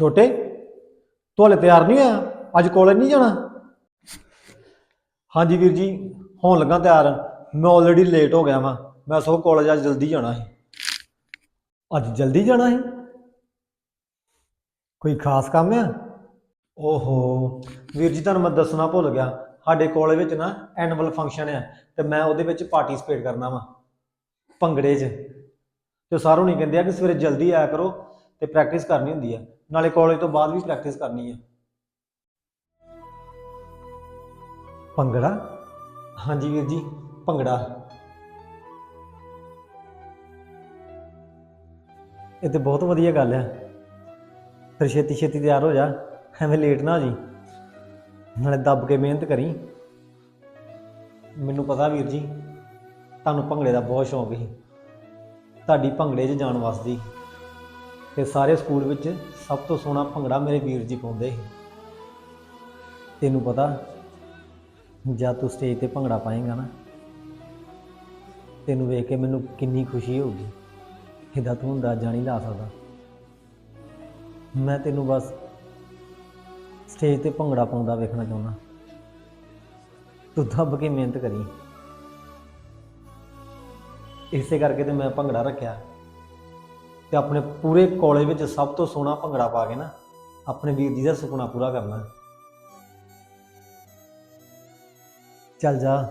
ਛੋਟੇ ਤੂੰ ਹਲੇ ਤਿਆਰ ਨਹੀਂ ਹੋਇਆ, ਅੱਜ ਕਾਲਜ ਨਹੀਂ ਜਾਣਾ। ਹਾਂਜੀ ਵੀਰ ਜੀ, ਹੋਣ ਲੱਗਾ ਤਿਆਰ। ਮੈਂ ਆਲਰੇਡੀ ਲੇਟ ਹੋ ਗਿਆ ਵਾਂ। ਮੈਂ ਸੋ ਕਾਲਜ ਅੱਜ ਜਲਦੀ ਜਾਣਾ ਸੀ। ਅੱਜ ਜਲਦੀ ਜਾਣਾ ਸੀ? ਕੋਈ ਖਾਸ ਕੰਮ ਆ? ਓਹੋ, ਵੀਰ ਜੀ ਤੁਹਾਨੂੰ ਮੈਂ ਦੱਸਣਾ ਭੁੱਲ ਗਿਆ। ਸਾਡੇ ਕਾਲਜ ਵਿੱਚ ਨਾ ਐਨੂਅਲ ਫੰਕਸ਼ਨ ਆ ਤੇ ਮੈਂ ਉਹਦੇ ਵਿੱਚ ਪਾਰਟਿਸਿਪੇਟ ਕਰਨਾ ਵਾਂ, ਭੰਗੜੇ 'ਚ। ਤੇ ਸਾਰੋਂ ਨਹੀਂ ਕਹਿੰਦੇ ਆ ਕਿ ਸਵੇਰੇ ਜਲਦੀ ਆਇਆ ਕਰੋ ਤੇ ਪ੍ਰੈਕਟਿਸ ਕਰਨੀ ਹੁੰਦੀ ਆ। ਨਾਲੇ ਕਾਲਜ ਤੋਂ ਬਾਅਦ ਵੀ ਪ੍ਰੈਕਟਿਸ ਕਰਨੀ ਹੈ ਭੰਗੜਾ? ਹਾਂਜੀ ਵੀਰ ਜੀ, ਭੰਗੜਾ। ਇਹ ਤੇ ਬਹੁਤ ਵਧੀਆ ਗੱਲ ਹੈ ਫਿਰ ਛੇਤੀ ਛੇਤੀ ਤਿਆਰ ਹੋ ਜਾ, ਐਵੇਂ ਲੇਟ ਨਾ ਹੋ ਜੀ। ਨਾਲੇ ਦੱਬ ਕੇ ਮਿਹਨਤ ਕਰੀ। ਮੈਨੂੰ ਪਤਾ ਵੀਰ ਜੀ, ਤੁਹਾਨੂੰ ਭੰਗੜੇ ਦਾ ਬਹੁਤ ਸ਼ੌਂਕ ਸੀ। ਤੁਹਾਡੀ ਭੰਗੜੇ 'ਚ ਜਾਣ ਵਾਸਤੇ। ਤੇ ਸਾਰੇ ਸਕੂਲ ਵਿੱਚ ਸਭ ਤੋਂ ਸੋਹਣਾ ਭੰਗੜਾ ਮੇਰੇ ਵੀਰ ਜੀ ਪਾਉਂਦੇ ਸੀ। ਤੈਨੂੰ ਪਤਾ, ਜਦ ਤੂੰ ਸਟੇਜ ਤੇ ਭੰਗੜਾ ਪਾਏਗਾ ਨਾ, ਤੈਨੂੰ ਵੇਖ ਕੇ ਮੈਨੂੰ ਕਿੰਨੀ ਖੁਸ਼ੀ ਹੋਊਗੀ। ਇਹਦਾ ਤੂੰ ਅੰਦਾਜ਼ਾ ਨਹੀਂ ਲਾ ਸਕਦਾ। ਮੈਂ ਤੈਨੂੰ ਬਸ ਸਟੇਜ ਤੇ ਭੰਗੜਾ ਪਾਉਂਦਾ ਵੇਖਣਾ ਚਾਹੁੰਦਾ। ਤੂੰ ਦੱਬ ਕੇ ਮਿਹਨਤ ਕਰੀ। ਇਸੇ ਕਰਕੇ ਤੇ ਮੈਂ ਭੰਗੜਾ ਰੱਖਿਆ। ਤੇ ਆਪਣੇ ਪੂਰੇ ਕਾਲਜ ਵਿੱਚ ਸਭ ਤੋਂ ਸੋਹਣਾ ਭੰਗੜਾ ਪਾ ਕੇ ਨਾ ਆਪਣੇ ਵੀਰ ਜੀ ਦਾ ਸੁਪਨਾ ਪੂਰਾ ਕਰਨਾ। ਚੱਲ ਜਾ।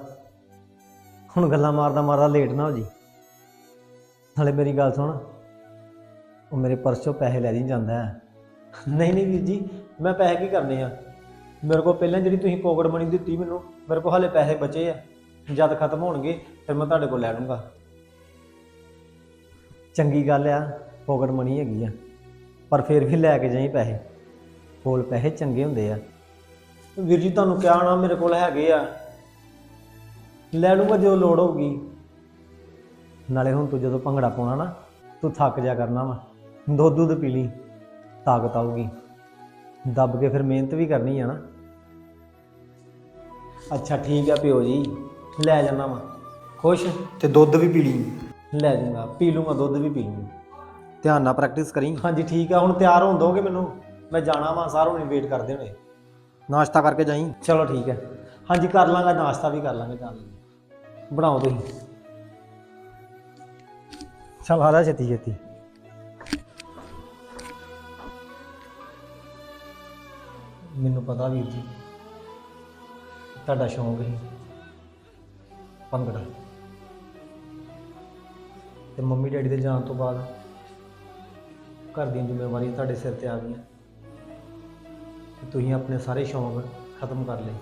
ਹੁਣ ਗੱਲਾਂ ਮਾਰਦਾ ਮਾਰਦਾ ਲੇਟ ਨਾ ਹੋ ਜੀ। ਨਾਲੇ ਮੇਰੀ ਗੱਲ ਸੁਣ। ਉਹ ਮੇਰੇ ਪਰਸ ਚੋਂ ਪੈਸੇ ਲੈ ਨਹੀਂ ਜਾਂਦਾ ਹੈ। ਨਹੀਂ ਨਹੀਂ ਵੀਰ ਜੀ, ਮੈਂ ਪੈਸੇ ਕੀ ਕਰਨੇ ਆ? ਮੇਰੇ ਕੋਲ ਪਹਿਲਾਂ ਜਿਹੜੀ ਤੁਸੀਂ ਪੋਕਟ ਮਨੀ ਦਿੱਤੀ ਮੈਨੂੰ, ਮੇਰੇ ਕੋਲ ਹਾਲੇ ਪੈਸੇ ਬਚੇ ਆ। ਜਦ ਖਤਮ ਹੋਣਗੇ, ਫਿਰ ਮੈਂ ਤੁਹਾਡੇ ਕੋਲ ਲੈ ਲੂੰਗਾ ਚੰਗੀ ਗੱਲ ਆ ਪੋਕਟ ਮਨੀ ਹੈਗੀ ਆ। ਪਰ ਫਿਰ ਵੀ ਲੈ ਕੇ ਜਾਈ ਪੈਸੇ। ਕੋਲ ਪੈਸੇ ਚੰਗੇ ਹੁੰਦੇ ਆ। ਵੀਰ ਜੀ, ਤੁਹਾਨੂੰ ਕਿਹਾ ਨਾ ਮੇਰੇ ਕੋਲ ਹੈਗੇ ਆ। ਲੈ ਲੂੰਗਾ ਜਦੋਂ ਲੋੜ ਹੋਊਗੀ। ਨਾਲੇ ਹੁਣ ਤੂੰ ਜਦੋਂ ਭੰਗੜਾ ਪਾਉਣਾ ਨਾ, ਤੂੰ ਥੱਕ ਜਾ ਕਰਨਾ ਵਾ। ਦੁੱਧ ਦੁੱਧ ਪੀ ਲਈ, ਤਾਕਤ ਆਊਗੀ। ਦੱਬ ਕੇ ਫਿਰ ਮਿਹਨਤ ਵੀ ਕਰਨੀ ਆ ਨਾ। ਅੱਛਾ, ਠੀਕ ਆ ਪਿਓ ਜੀ। ਲੈ ਜਾਣਾ ਵਾ। ਖੁਸ਼? ਤੇ ਦੁੱਧ ਵੀ ਪੀ ਲਈ। ਲੈ ਜਾਊਂਗਾ ਪੀ ਲੂੰਗਾ ਦੁੱਧ ਵੀ ਪੀ ਲੂੰਗਾ ਧਿਆਨ ਨਾਲ ਪ੍ਰੈਕਟਿਸ ਕਰੀ। ਹਾਂਜੀ ਠੀਕ ਆ ਹੁਣ ਤਿਆਰ ਹੋਣ ਦੋਗੇ ਮੈਨੂੰ। ਮੈਂ ਜਾਣਾ ਵਾ ਸਾਰੋਂ ਨੇ ਵੇਟ ਕਰਦੇ ਹੋਣੇ। ਨਾਸ਼ਤਾ ਕਰਕੇ ਜਾਈ? ਚਲੋ ਠੀਕ ਹੈ ਹਾਂਜੀ ਕਰ ਲਾਂਗਾ ਨਾਸ਼ਤਾ ਵੀ ਕਰ ਲਾਂਗੇ ਜਾਣ ਲੱਗੇ। ਬਣਾਓ ਤੁਸੀਂ। ਚਲ ਆਦਾ ਛੇਤੀ ਛੇਤੀ। ਮੈਨੂੰ ਪਤਾ ਵੀਰ ਜੀ ਤੁਹਾਡਾ ਸ਼ੌਂਕ ਹੈ ਭੰਗੜਾ। ਤੇ ਮੰਮੀ ਡੈਡੀ ਦੇ ਜਾਣ ਤੋਂ ਬਾਅਦ ਘਰ ਦੀਆਂ ਜ਼ਿੰਮੇਵਾਰੀਆਂ ਤੁਹਾਡੇ ਸਿਰ ਤੇ ਆ ਗਈਆਂ। ਤੇ ਤੁਸੀਂ ਆਪਣੇ ਸਾਰੇ ਸ਼ੌਂਕ ਖਤਮ ਕਰ ਲਏ।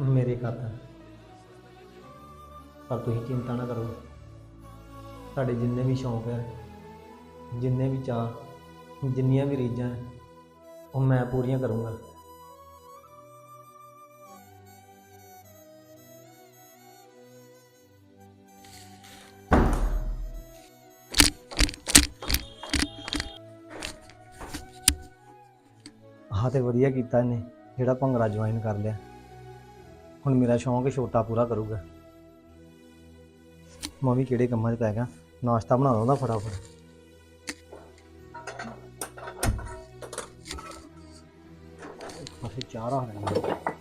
ਮੇਰੇ ਖਾਤਰ ਪਰ ਤੁਸੀਂ ਚਿੰਤਾ ਨਾ ਕਰੋ। ਤੁਹਾਡੇ ਜਿੰਨੇ ਵੀ ਸ਼ੌਂਕ ਹੈ ਜਿੰਨੇ ਵੀ ਚਾਹ ਜਿੰਨੀਆਂ ਵੀ ਰੀਝਾਂ, ਉਹ ਮੈਂ ਪੂਰੀਆਂ ਕਰੂੰਗਾ। ਆਹ ਤੇ ਵਧੀਆ ਕੀਤਾ ਇਹਨੇ, ਜਿਹੜਾ ਭੰਗੜਾ ਜੁਆਇਨ ਕਰ ਲਿਆ। ਹੁਣ ਮੇਰਾ ਸ਼ੌਂਕ ਛੋਟਾ ਪੂਰਾ ਕਰੂਗਾ। ਮੈਂ ਵੀ ਕਿਹੜੇ ਕੰਮਾਂ 'ਚ ਪੈ ਗਿਆ, ਨਾਸ਼ਤਾ ਬਣਾ ਲਵਾਂ ਫਟਾਫਟ। ਪਾਸੇ ਚਾਹ ਰੱਖ ਲੈਣਾ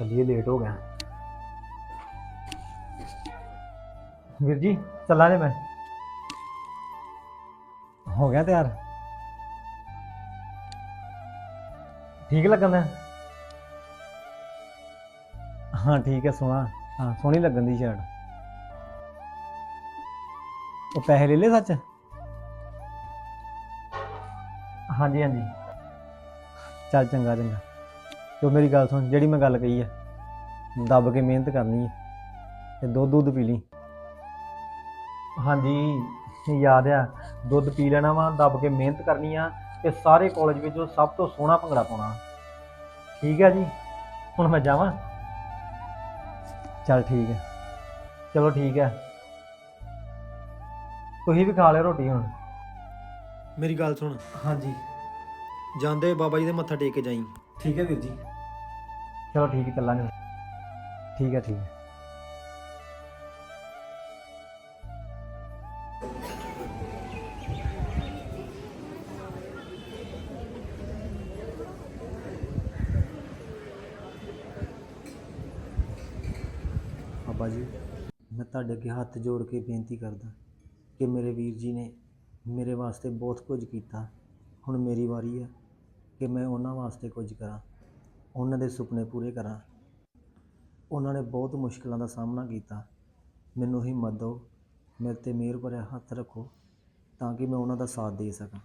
ਚੱਲੀਏ ਲੇਟ ਹੋ ਗਿਆ। ਵੀਰ ਜੀ, ਚੱਲਾਂ ਜੇ ਮੈਂ। ਹੋ ਗਿਆ ਤਿਆਰ? ਠੀਕ ਲੱਗਣਾ ਹਾਂ, ਠੀਕ ਹੈ, ਸੋਹਣਾ। ਹਾਂ, ਸੋਹਣੀ ਲੱਗਣ ਦੀ ਸ਼ਰਟ ਉਹ ਪੈਸੇ ਲੈ ਲੈ ਸੱਚ? ਹਾਂਜੀ ਹਾਂਜੀ। ਚੱਲ, ਚੰਗਾ ਚੰਗਾ। ਤੂੰ ਮੇਰੀ ਗੱਲ ਸੁਣ ਜਿਹੜੀ ਮੈਂ ਗੱਲ ਕਹੀ ਹੈ ਦੱਬ ਕੇ ਮਿਹਨਤ ਕਰਨੀ ਹੈ ਤੇ ਦੁੱਧ ਦੁੱਧ ਪੀ ਲਈ। ਹਾਂਜੀ ਯਾਦ ਆ ਦੁੱਧ ਪੀ ਲੈਣਾ ਵਾ ਦੱਬ ਕੇ ਮਿਹਨਤ ਕਰਨੀ ਆ ਤੇ ਸਾਰੇ ਕਾਲਜ ਵਿੱਚੋਂ ਸਭ ਤੋਂ ਸੋਹਣਾ ਭੰਗੜਾ ਪਾਉਣਾ। ਠੀਕ ਹੈ ਜੀ? ਹੁਣ ਮੈਂ ਜਾਵਾਂ? ਚੱਲ ਠੀਕ ਹੈ ਚਲੋ ਠੀਕ ਹੈ ਤੁਸੀਂ ਵੀ ਖਾ ਲਿਓ ਰੋਟੀ ਹੁਣ। ਮੇਰੀ ਗੱਲ ਸੁਣ। ਹਾਂਜੀ। ਜਾਂਦੇ ਬਾਬਾ ਜੀ ਦੇ ਮੱਥਾ ਟੇਕ ਕੇ ਜਾਈ। ਠੀਕ ਹੈ ਵੀਰ ਜੀ। ਚਲੋ ਠੀਕ ਹੈ, ਚੱਲਾਂਗੇ। ਠੀਕ ਹੈ ਠੀਕ ਹੈ। ਬਾਬਾ ਜੀ, ਮੈਂ ਤੁਹਾਡੇ ਅੱਗੇ ਹੱਥ ਜੋੜ ਕੇ ਬੇਨਤੀ ਕਰਦਾ ਕਿ ਮੇਰੇ ਵੀਰ ਜੀ ਨੇ ਮੇਰੇ ਵਾਸਤੇ ਬਹੁਤ ਕੁਝ ਕੀਤਾ। ਹੁਣ ਮੇਰੀ ਵਾਰੀ ਹੈ ਕਿ ਮੈਂ ਉਹਨਾਂ ਵਾਸਤੇ ਕੁਝ ਕਰਾਂ। ਉਹਨਾਂ ਦੇ ਸੁਪਨੇ ਪੂਰੇ ਕਰਾਂ। ਉਹਨਾਂ ਨੇ ਬਹੁਤ ਮੁਸ਼ਕਲਾਂ ਦਾ ਸਾਹਮਣਾ ਕੀਤਾ। ਮੈਨੂੰ ਹਿੰਮਤ ਦਿਓ, ਮੇਰੇ ਤੇ ਮਿਹਰ ਭਰਿਆ ਹੱਥ ਰੱਖੋ ਤਾਂ ਕਿ ਮੈਂ ਉਹਨਾਂ ਦਾ ਸਾਥ ਦੇ ਸਕਾਂ।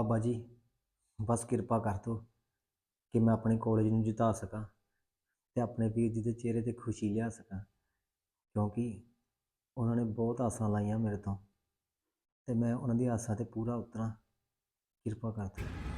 ਬਾਬਾ ਜੀ, ਬਸ ਕਿਰਪਾ ਕਰ ਦਿਓ ਕਿ ਮੈਂ ਆਪਣੇ ਕਾਲਜ ਨੂੰ ਜਿਤਾ ਸਕਾਂ ਤੇ ਆਪਣੇ ਵੀਰ ਜੀ ਦੇ ਚਿਹਰੇ ਤੇ ਖੁਸ਼ੀ ਲਿਆ ਸਕਾਂ, ਕਿਉਂਕਿ ਉਹਨਾਂ ਨੇ ਬਹੁਤ ਆਸਾਂ ਲਾਈਆਂ ਮੇਰੇ ਤੋਂ ਤੇ ਮੈਂ ਉਹਨਾਂ ਦੀ ਆਸਾਂ ਤੇ ਪੂਰਾ ਉਤਰਾਂ। ਕਿਰਪਾ ਕਰ ਦਿਓ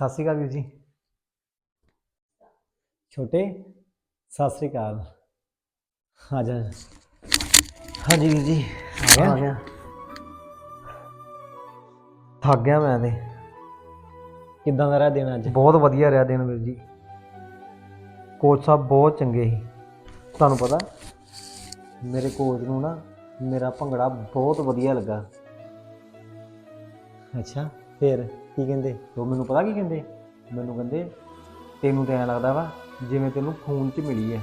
ਸਤਿ ਸ਼੍ਰੀ ਅਕਾਲ ਵੀਰ ਜੀ। ਛੋਟੇ ਸਤਿ ਸ਼੍ਰੀ ਅਕਾਲ। ਆ ਜਾ। ਹਾਂਜੀ ਵੀਰ ਜੀ ਆ ਗਿਆ। ਥੱਕ ਗਿਆ ਮੈਂ ਤੇ। ਕਿੱਦਾਂ ਦਾ ਰਿਹਾ ਦਿਨ ਅੱਜ? ਬਹੁਤ ਵਧੀਆ ਰਿਹਾ ਦਿਨ ਵੀਰ ਜੀ। ਕੋਚ ਸਾਹਿਬ ਬਹੁਤ ਚੰਗੇ ਸੀ। ਤੁਹਾਨੂੰ ਪਤਾ ਮੇਰੇ ਕੋਚ ਨੂੰ ਨਾ ਮੇਰਾ ਭੰਗੜਾ ਬਹੁਤ ਵਧੀਆ ਲੱਗਾ। ਅੱਛਾ। ਫਿਰ ਕੀ ਕਹਿੰਦੇ? ਉਹ ਮੈਨੂੰ ਪਤਾ ਕੀ ਕਹਿੰਦੇ? ਮੈਨੂੰ ਕਹਿੰਦੇ ਤੈਨੂੰ ਤਾਂ ਐਂ ਲੱਗਦਾ ਵਾ ਜਿਵੇਂ ਤੈਨੂੰ ਖੂਨ 'ਚ ਮਿਲੀ ਹੈ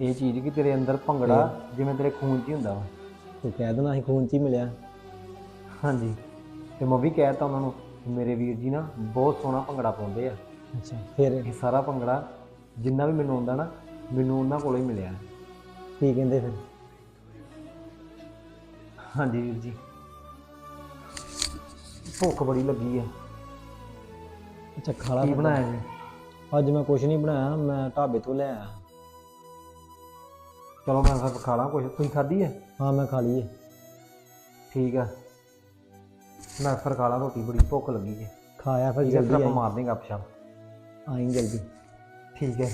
ਇਹ ਚੀਜ਼ ਕਿ ਤੇਰੇ ਅੰਦਰ ਭੰਗੜਾ ਜਿਵੇਂ ਤੇਰੇ ਖੂਨ 'ਚ ਹੀ ਹੁੰਦਾ ਵਾ। ਤੂੰ ਕਹਿ ਦੇਣਾ ਸੀ ਖੂਨ 'ਚ ਹੀ ਮਿਲਿਆ। ਹਾਂਜੀ। ਤੇ ਮੈਂ ਵੀ ਕਹਿਤਾ ਉਹਨਾਂ ਨੂੰ ਮੇਰੇ ਵੀਰ ਜੀ ਨਾ ਬਹੁਤ ਸੋਹਣਾ ਭੰਗੜਾ ਪਾਉਂਦੇ ਆ। ਅੱਛਾ ਫਿਰ? ਇਹ ਸਾਰਾ ਭੰਗੜਾ ਜਿੰਨਾ ਵੀ ਮੈਨੂੰ ਆਉਂਦਾ ਨਾ ਮੈਨੂੰ ਉਹਨਾਂ ਕੋਲੋਂ ਹੀ ਮਿਲਿਆ। ਕੀ ਕਹਿੰਦੇ ਫਿਰ? ਹਾਂਜੀ ਵੀਰ ਜੀ। ਭੁੱਖ ਬੜੀ ਲੱਗੀ ਹੈ ਅੱਛਾ ਖਾਲਾ ਕੀ ਬਣਾਇਆ ਜੀ? ਅੱਜ ਮੈਂ ਕੁਝ ਨਹੀਂ ਬਣਾਇਆ ਮੈਂ ਢਾਬੇ ਤੋਂ ਲੈ ਆਇਆ। ਚਲੋ ਮੈਂ ਫਿਰ ਖਾ ਲਾਂ ਕੁਝ ਤੁਸੀਂ ਖਾਧੀ ਹੈ ਹਾਂ ਮੈਂ ਖਾ ਲਈ ਹੈ ਠੀਕ ਆ। ਮੈਂ ਫਿਰ ਖਾ ਲਾਂ ਰੋਟੀ ਬੜੀ ਭੁੱਖ ਲੱਗੀ ਹੈ ਖਾਇਆ ਫਿਰ ਜਲਦੀ ਆਪਾਂ ਮਾਰਦੇ ਗੱਪ ਸ਼ਪ। ਆਈ ਜਲਦੀ। ਠੀਕ ਹੈ